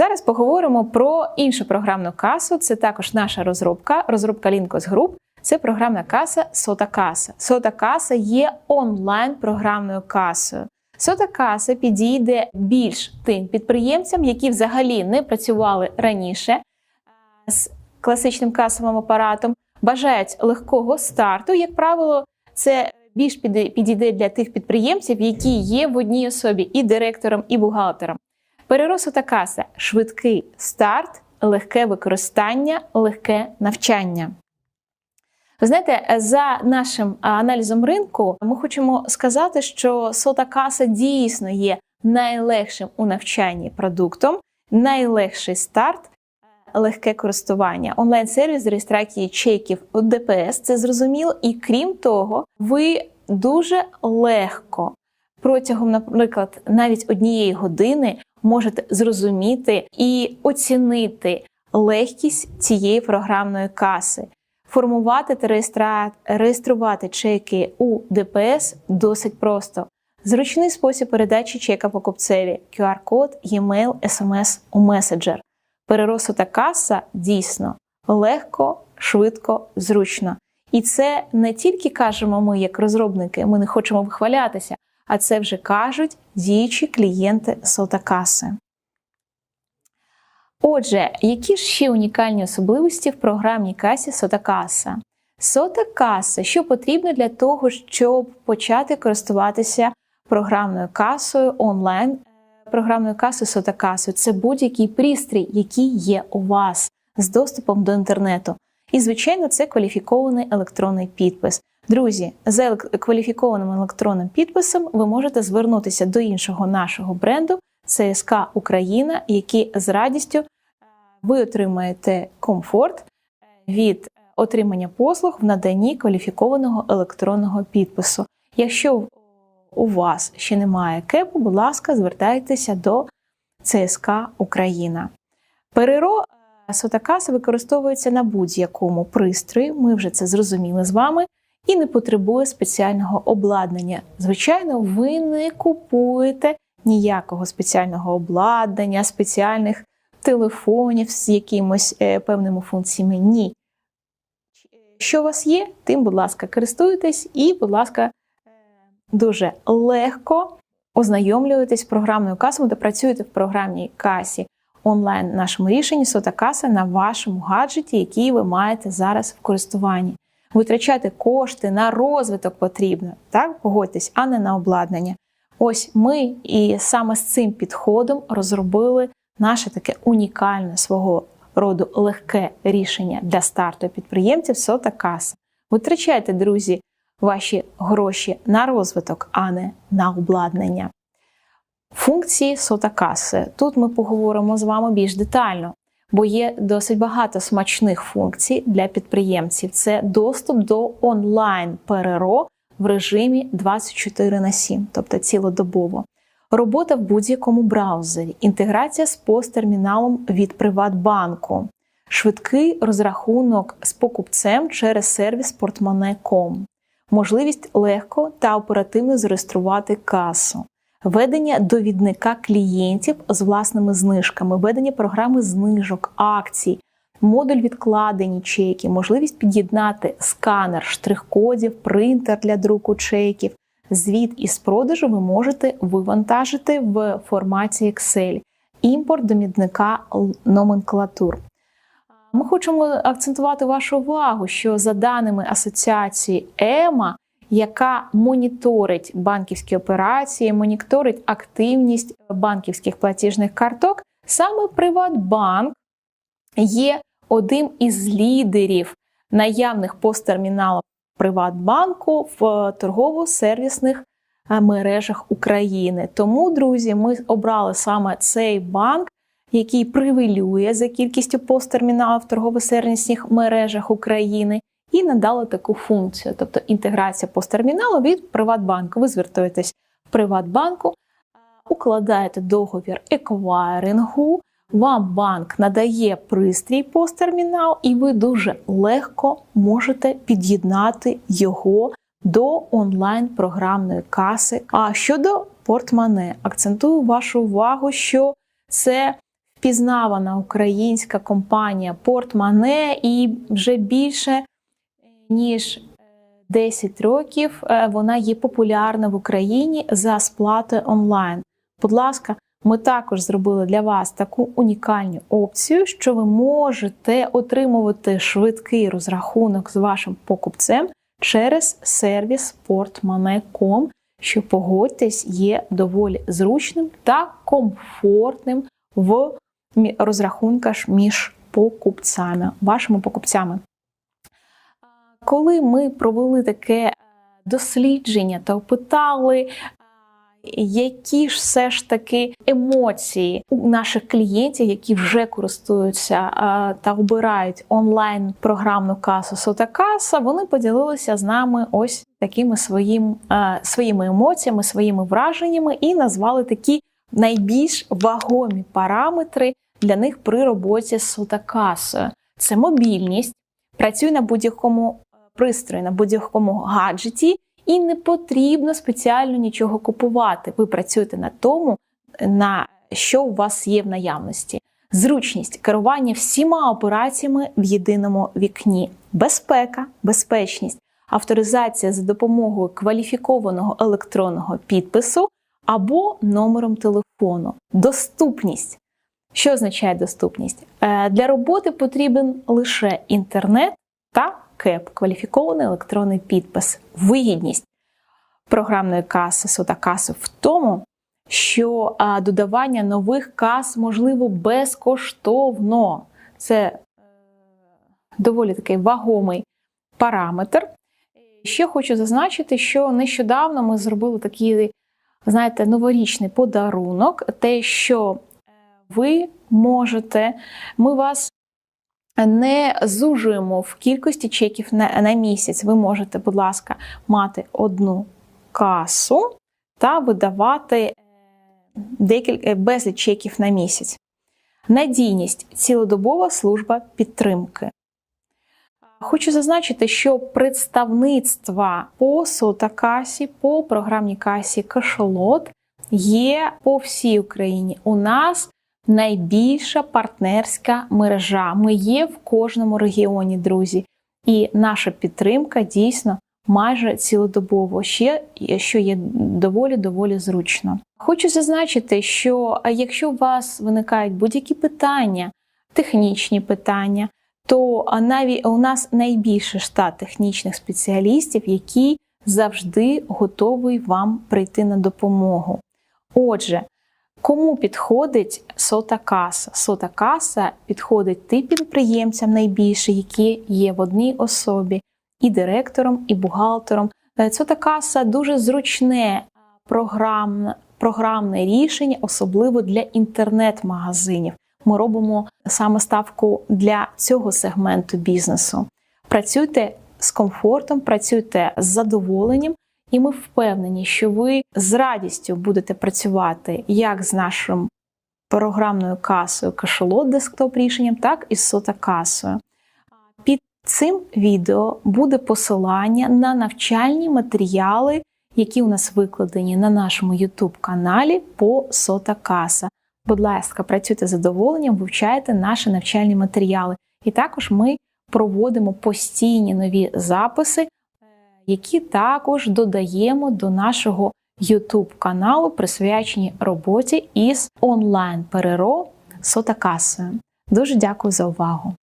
Зараз поговоримо про іншу програмну касу. Це також наша розробка, розробка Linkos Group. Це програмна каса Сота Каса. Сота Каса є онлайн програмною касою. Сота каса підійде більш тим підприємцям, які взагалі не працювали раніше з класичним касовим апаратом, бажають легкого старту. Як правило, це більш підійде для тих підприємців, які є в одній особі і директором, і бухгалтером. Переросу та каса швидкий старт, легке використання, легке навчання. Ви знаєте, за нашим аналізом ринку, ми хочемо сказати, що сота каса дійсно є найлегшим у навчанні продуктом, найлегший старт, легке користування. Онлайн-сервіс з реєстрації чеків ДПС це зрозуміло, і крім того, ви дуже легко протягом, наприклад, навіть однієї години можете зрозуміти і оцінити легкість цієї програмної каси. Формувати та реєструвати чеки у ДПС досить просто. Зручний спосіб передачі чека покупцеві, QR-код, e-mail, SMS у меседжер. Переросу та каса дійсно легко, швидко, зручно. І це не тільки кажемо ми, як розробники, ми не хочемо вихвалятися, а це вже кажуть діючі клієнти сотакаси. Отже, які ж ще унікальні особливості в програмній касі Сотакаса? Сотакаса, що потрібно для того, щоб почати користуватися програмною касою онлайн, е, програмною касою Сотакасою. Це будь-який пристрій, який є у вас з доступом до інтернету. І, звичайно, це кваліфікований електронний підпис. Друзі, за кваліфікованим електронним підписом ви можете звернутися до іншого нашого бренду ЦСК Україна, який з радістю е, ви отримаєте комфорт е, від отримання послуг в наданні кваліфікованого електронного підпису. Якщо у вас ще немає кепу, будь ласка, звертайтеся до ЦСК Україна. Переро е, Сотакаса використовується на будь-якому пристрої, ми вже це зрозуміли з вами і не потребує спеціального обладнання. Звичайно, ви не купуєте ніякого спеціального обладнання, спеціальних телефонів з якимось е, певними функціями. Ні. Що у вас є, тим, будь ласка, користуйтесь і, будь ласка, е, дуже легко ознайомлюєтесь з програмною касою, де працюєте в програмній касі онлайн нашому рішенні сота каса на вашому гаджеті, який ви маєте зараз в користуванні витрачати кошти на розвиток потрібно, так погодьтесь, а не на обладнання. Ось ми і саме з цим підходом розробили наше таке унікальне свого роду легке рішення для старту підприємців сота каса. Витрачайте, друзі, ваші гроші на розвиток, а не на обладнання. Функції сота каси. Тут ми поговоримо з вами більш детально бо є досить багато смачних функцій для підприємців. Це доступ до онлайн ПРРО в режимі 24 на 7, тобто цілодобово. Робота в будь-якому браузері, інтеграція з посттерміналом від Приватбанку, швидкий розрахунок з покупцем через сервіс Portmonee.com, можливість легко та оперативно зареєструвати касу, ведення довідника клієнтів з власними знижками, ведення програми знижок, акцій, модуль відкладені чеки, можливість під'єднати сканер штрих-кодів, принтер для друку чеків. Звіт із продажу ви можете вивантажити в форматі Excel, імпорт домідника номенклатур. Ми хочемо акцентувати вашу увагу, що за даними асоціації ЕМА, яка моніторить банківські операції, моніторить активність банківських платіжних карток. Саме Приватбанк є одним із лідерів наявних посттерміналів Приватбанку в торгово-сервісних е, мережах України. Тому, друзі, ми обрали саме цей банк, який привилює за кількістю посттерміналів в торгово-сервісних мережах України і надали таку функцію, тобто інтеграція посттерміналу від Приватбанку. Ви звертаєтесь в Приватбанку, укладаєте договір еквайрингу, вам банк надає пристрій посттермінал, і ви дуже легко можете під'єднати його до онлайн-програмної каси. А щодо портмане, акцентую вашу увагу, що це впізнавана українська компанія Портмане, і вже більше ніж 10 років е, вона є популярна в Україні за сплатою онлайн. Будь ласка, ми також зробили для вас таку унікальну опцію, що ви можете отримувати швидкий розрахунок з вашим покупцем через сервіс portmone.com, що погодьтесь, є доволі зручним та комфортним в розрахунках між покупцями, вашими покупцями. Коли ми провели таке дослідження та опитали які ж все ж таки емоції у наших клієнтів, які вже користуються та обирають онлайн програмну касу Сотакаса, вони поділилися з нами ось такими своїм, своїми емоціями, своїми враженнями і назвали такі найбільш вагомі параметри для них при роботі з Сотакасою. Це мобільність, працює на будь-якому пристрої, на будь-якому гаджеті і не потрібно спеціально нічого купувати. Ви працюєте на тому, на що у вас є в наявності. Зручність керування всіма операціями в єдиному вікні, безпека, безпечність, авторизація за допомогою кваліфікованого електронного підпису або номером телефону, доступність. Що означає доступність? Е, для роботи потрібен лише інтернет та КЕП кваліфікований електронний підпис. Вигідність програмної каси Сотакаси в тому, що додавання нових кас можливо безкоштовно. Це е, доволі такий вагомий параметр. Ще хочу зазначити, що нещодавно ми зробили такий, знаєте, новорічний подарунок, те, що е, ви можете, ми вас не зужуємо в кількості чеків на, на місяць. Ви можете, будь ласка, мати одну касу та видавати е, декілька безліч чеків на місяць. Надійність цілодобова служба підтримки. Хочу зазначити, що представництва по сотакасі, по програмній касі Кашолот є по всій Україні. У нас найбільша партнерська мережа. Ми є в кожному регіоні, друзі, і наша підтримка дійсно майже цілодобово, ще що є доволі доволі зручно. Хочу зазначити, що якщо у вас виникають будь-які питання, технічні питання, то навіть у нас найбільше штат технічних спеціалістів, які завжди готові вам прийти на допомогу. Отже, Кому підходить сота каса? Сота каса підходить тим підприємцям найбільше, які є в одній особі, і директором, і бухгалтером. Е, сота каса дуже зручне програмне, програмне рішення, особливо для інтернет-магазинів. Ми робимо саме ставку для цього сегменту бізнесу. Працюйте з комфортом, працюйте з задоволенням. І ми впевнені, що ви з радістю будете працювати як з нашим програмною касою кашелот десктоп рішенням, так і з сота-касою. Під цим відео буде посилання на навчальні матеріали, які у нас викладені на нашому YouTube каналі по сота-каса. Будь ласка, працюйте з задоволенням, вивчайте наші навчальні матеріали. І також ми проводимо постійні нові записи які також додаємо до нашого YouTube каналу, присвячені роботі із онлайн переро Сотакасою. Дуже дякую за увагу!